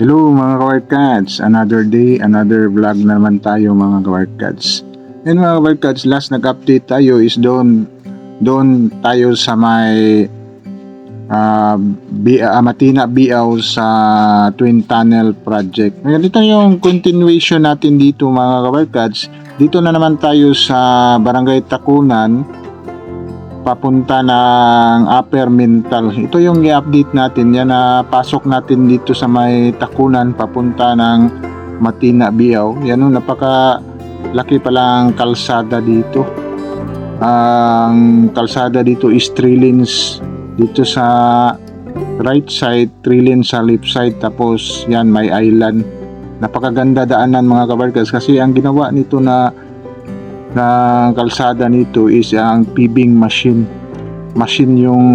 Hello mga kawarkads, another day, another vlog na naman tayo mga kawarkads. And mga kawarkads, last nag-update tayo is doon doon tayo sa may uh, B, ah, Matina Biaw sa Twin Tunnel Project. Ngayon, ito yung continuation natin dito mga kawarkads. Dito na naman tayo sa Barangay Takunan papunta ng Upper Mental. Ito yung i-update natin. Yan na pasok natin dito sa may Takunan papunta ng Matina Biaw. Yan o, napaka laki palang kalsada dito. Ang kalsada dito is 3 lanes dito sa right side, 3 lanes sa left side tapos yan may island. Napakaganda daanan mga kabarkas kasi ang ginawa nito na ng kalsada nito is ang pibing machine. Machine yung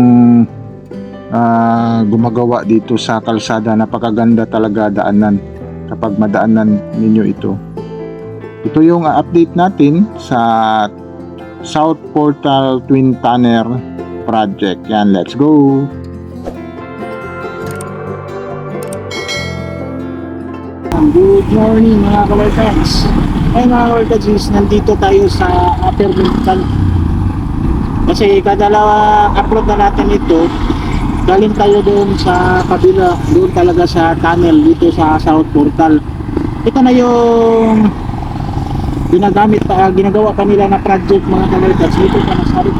ah, gumagawa dito sa kalsada. Napakaganda talaga daanan kapag madaanan ninyo ito. Ito yung update natin sa South Portal Twin Tunnel Project. Yan, let's go! Good morning mga kawarkats. Ay mga is nandito tayo sa Upper Mental. Kasi kadalawa upload na natin ito, galing tayo doon sa kabila, doon talaga sa tunnel dito sa South Portal. Ito na yung ginagamit pa, ginagawa pa nila na project mga kawarkats dito sa Nasarit.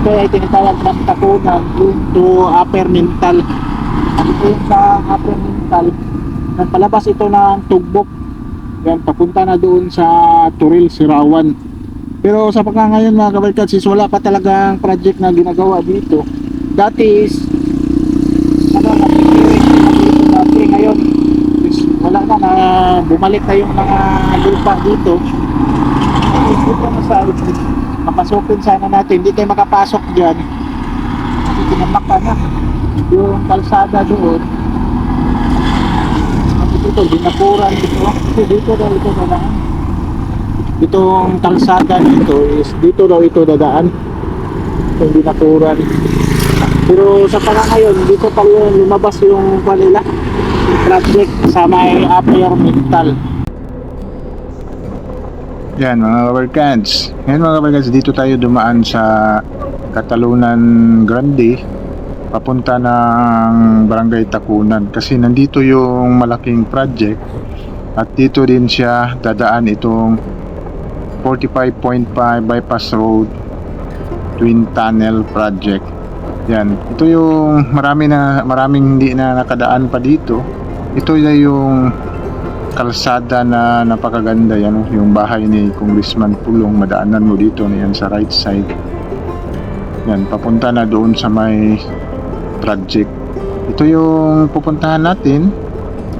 Ito ay tinatawag ng takunan to Upper Mental. Ito sa Upper Mental nang palabas ito ng tugbok yan papunta na doon sa Turil, Sirawan. Pero sa pagka ngayon mga kabarkad sis wala pa talagang project na ginagawa dito. Dati is dati ngayon. Is wala na na bumalik na yung mga lupa dito. Is dito na sa papasukin sana natin. Hindi tayo makapasok dyan. Kasi tinamak na. Yung kalsada doon dito, binakuran dito. Kasi dito daw ito dadaan. Itong kalsada nito is dito daw ito dadaan. Itong binakuran. Pero sa pala ngayon, dito pa yun lumabas yung kanila. Project sa may upper mental. Yan mga kabarkads. Ngayon mga kabarkads, dito tayo dumaan sa Katalunan Grande papunta ng Barangay Takunan. Kasi nandito yung malaking project at dito din siya dadaan itong 45.5 bypass road twin tunnel project. Yan. Ito yung marami na maraming hindi na nakadaan pa dito. Ito na yung kalsada na napakaganda yan yung bahay ni Congressman Pulong madaanan mo dito yan sa right side. Yan papunta na doon sa may project. Ito yung pupuntahan natin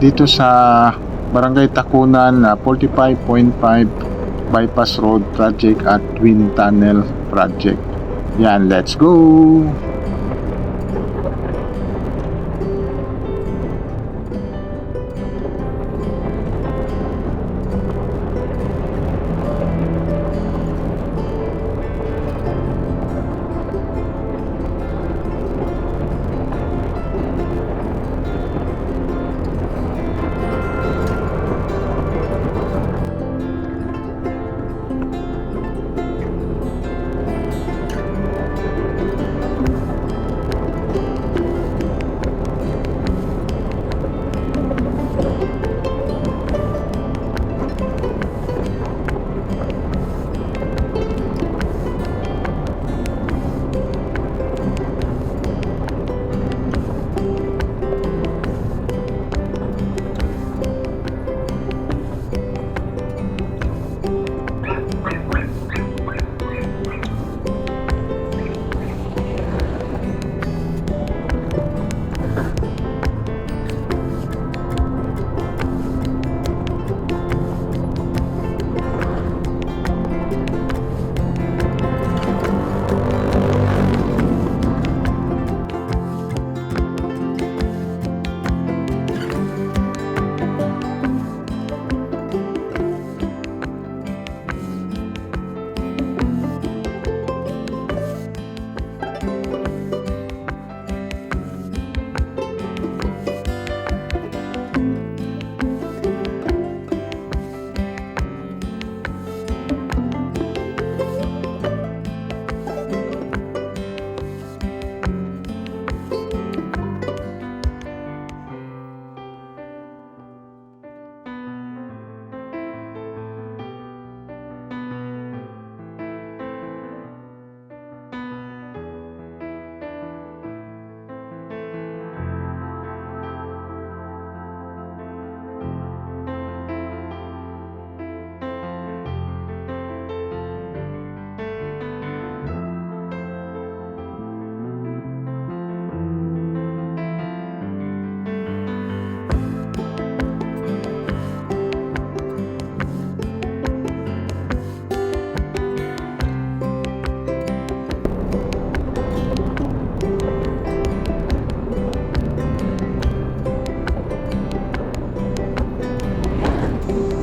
dito sa Barangay Takunan na 45.5 Bypass Road Project at Twin Tunnel Project. Yan, let's go!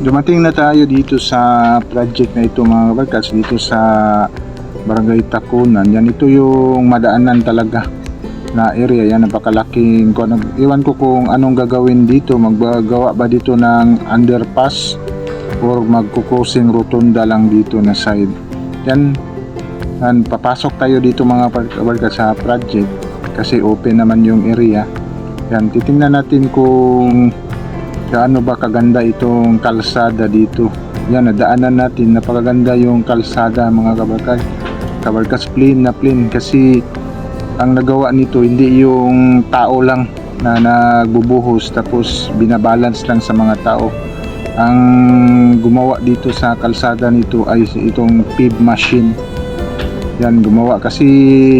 Dumating na tayo dito sa project na ito mga kabarkas, dito sa Barangay Takunan. Yan ito yung madaanan talaga na area. Yan napakalaking, kung iwan ko kung anong gagawin dito. Maggagawa ba dito ng underpass or magkukusing rotunda lang dito na side. Yan, yan papasok tayo dito mga kabarkas sa project kasi open naman yung area. Yan, titingnan natin kung gaano ba kaganda itong kalsada dito. Yan, nadaanan natin. Napakaganda yung kalsada mga kabarkas. Kabarkas plain na plain kasi ang nagawa nito hindi yung tao lang na nagbubuhos tapos binabalance lang sa mga tao. Ang gumawa dito sa kalsada nito ay itong PIB machine. Yan, gumawa. Kasi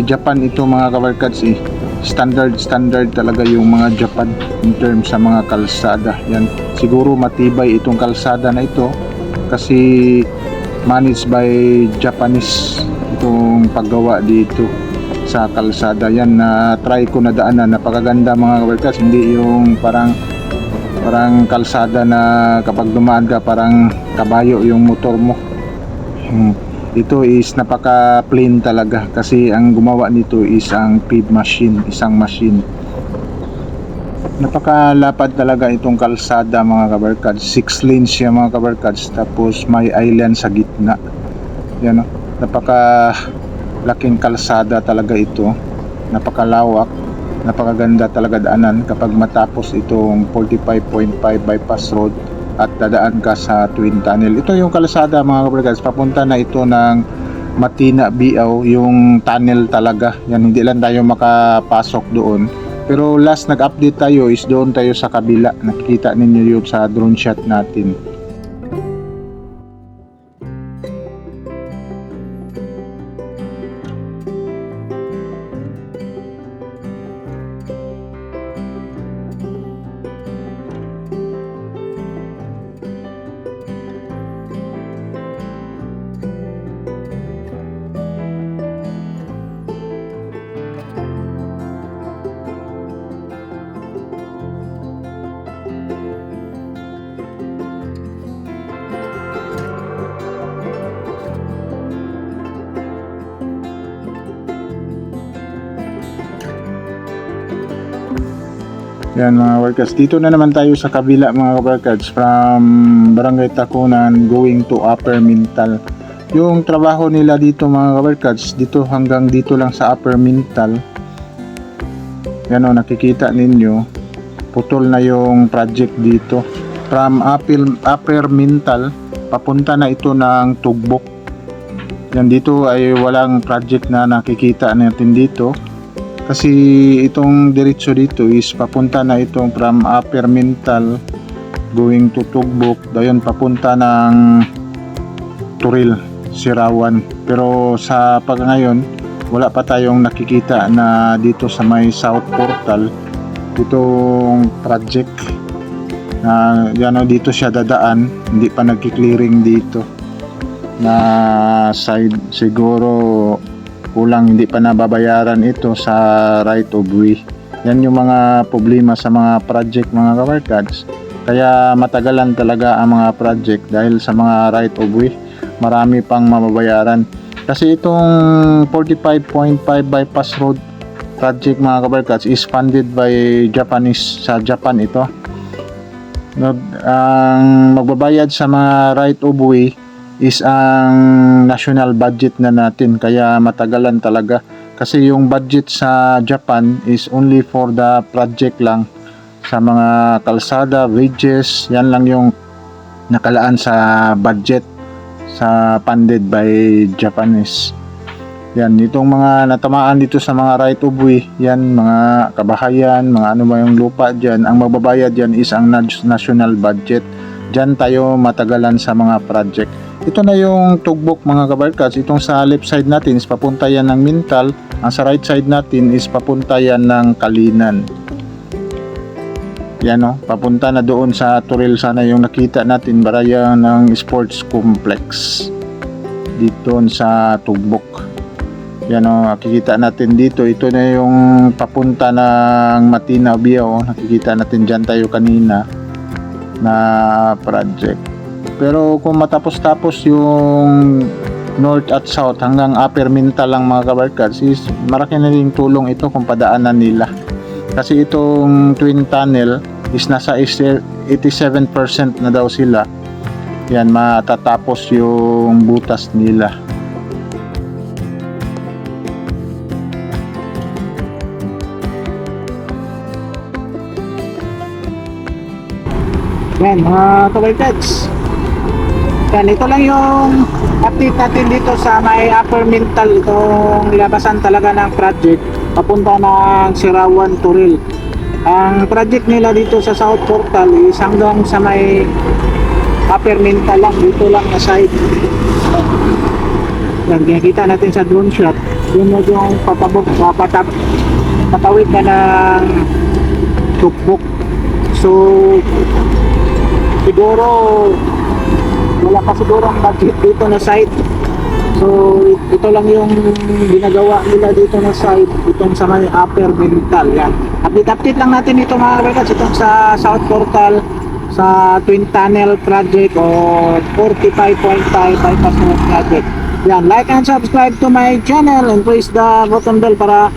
Japan ito mga kabarkads eh. Standard, standard talaga yung mga Japan in terms sa mga kalsada. Yan, siguro matibay itong kalsada na ito kasi managed by Japanese itong paggawa dito sa kalsada. Yan, na try ko na daanan. Napakaganda mga kabarkads. Hindi yung parang parang kalsada na kapag dumaan ka parang kabayo yung motor mo. Hmm ito is napaka plain talaga kasi ang gumawa nito is ang feed machine isang machine. Napakalapad talaga itong kalsada mga kabarkads 6 lanes siya mga kabarkads tapos may island sa gitna. Yan o napaka laking kalsada talaga ito. Napakalawak napakaganda talaga daanan kapag matapos itong 45.5 bypass road at dadaan ka sa Twin Tunnel. Ito yung kalsada mga kabarkads, papunta na ito ng Matina Biaw, yung tunnel talaga. Yan, hindi lang tayo makapasok doon. Pero last nag-update tayo is doon tayo sa kabila. Nakikita ninyo yun sa drone shot natin. Yan mga workers, dito na naman tayo sa kabila mga kabarkads from Barangay Takunan going to Upper Mintal. Yung trabaho nila dito mga kabarkads, dito hanggang dito lang sa Upper Mintal. Yan o, nakikita ninyo, putol na yung project dito. From Upper, Upper Mintal, papunta na ito ng Tugbok. Yan dito ay walang project na nakikita natin dito kasi itong diretso dito is papunta na itong from Upper Mental going to Tugbok. Dayon papunta ng Turil Sirawan. Pero sa pag ngayon wala pa tayong nakikita na dito sa may South Portal itong project na yan o, dito siya dadaan. Hindi pa nagki-clearing dito. Na side siguro kulang hindi pa nababayaran ito sa right of way. Yan yung mga problema sa mga project mga kawarkads. Kaya matagalan talaga ang mga project dahil sa mga right of way. Marami pang mababayaran. Kasi itong 45.5 bypass road project mga kabarkads is funded by Japanese sa Japan ito. Ang magbabayad sa mga right of way is ang national budget na natin kaya matagalan talaga kasi yung budget sa Japan is only for the project lang sa mga kalsada, bridges, yan lang yung nakalaan sa budget sa funded by Japanese. Yan, itong mga natamaan dito sa mga right of way, yan, mga kabahayan, mga ano ba yung lupa dyan, ang magbabayad dyan is ang national budget. Dyan tayo matagalan sa mga project. Ito na yung tugbok mga kabarkas. Itong sa left side natin is papunta yan ng Mintal. Ang sa right side natin is papunta yan ng Kalinan. Yan o, papunta na doon sa Turil sana yung nakita natin baraya ng sports complex dito sa Tugbok. Yan o, nakikita natin dito. Ito na yung papunta ng Matina Biao. Nakikita natin dyan tayo kanina na project. Pero kung matapos-tapos yung north at south hanggang upper minta lang mga kabarkads is maraki na rin tulong ito kung padaanan nila. Kasi itong twin tunnel is nasa 87% na daw sila. Yan, matatapos yung butas nila. Yan, mga kabarkads. Yan, ito lang yung update natin dito sa may upper mental itong labasan talaga ng project papunta ng Sirawan Turil. Ang project nila dito sa South Portal is hanggang sa may upper mental lang dito lang na side. Yan, kinakita natin sa drone shot. Yun mo yung patabok, papatap, patawid ka ng tukbok. So, siguro wala pa siguro ang budget dito na site. So ito lang yung ginagawa nila dito na site itong sa may upper mental yan. Update update lang natin ito mga kabagas itong sa south portal sa twin tunnel project o 45.5 bypass road project. Yan like and subscribe to my channel and press the button bell para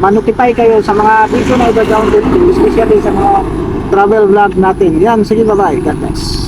ma-notify kayo sa mga video na ko especially sa mga travel vlog natin. Yan sige bye bye God bless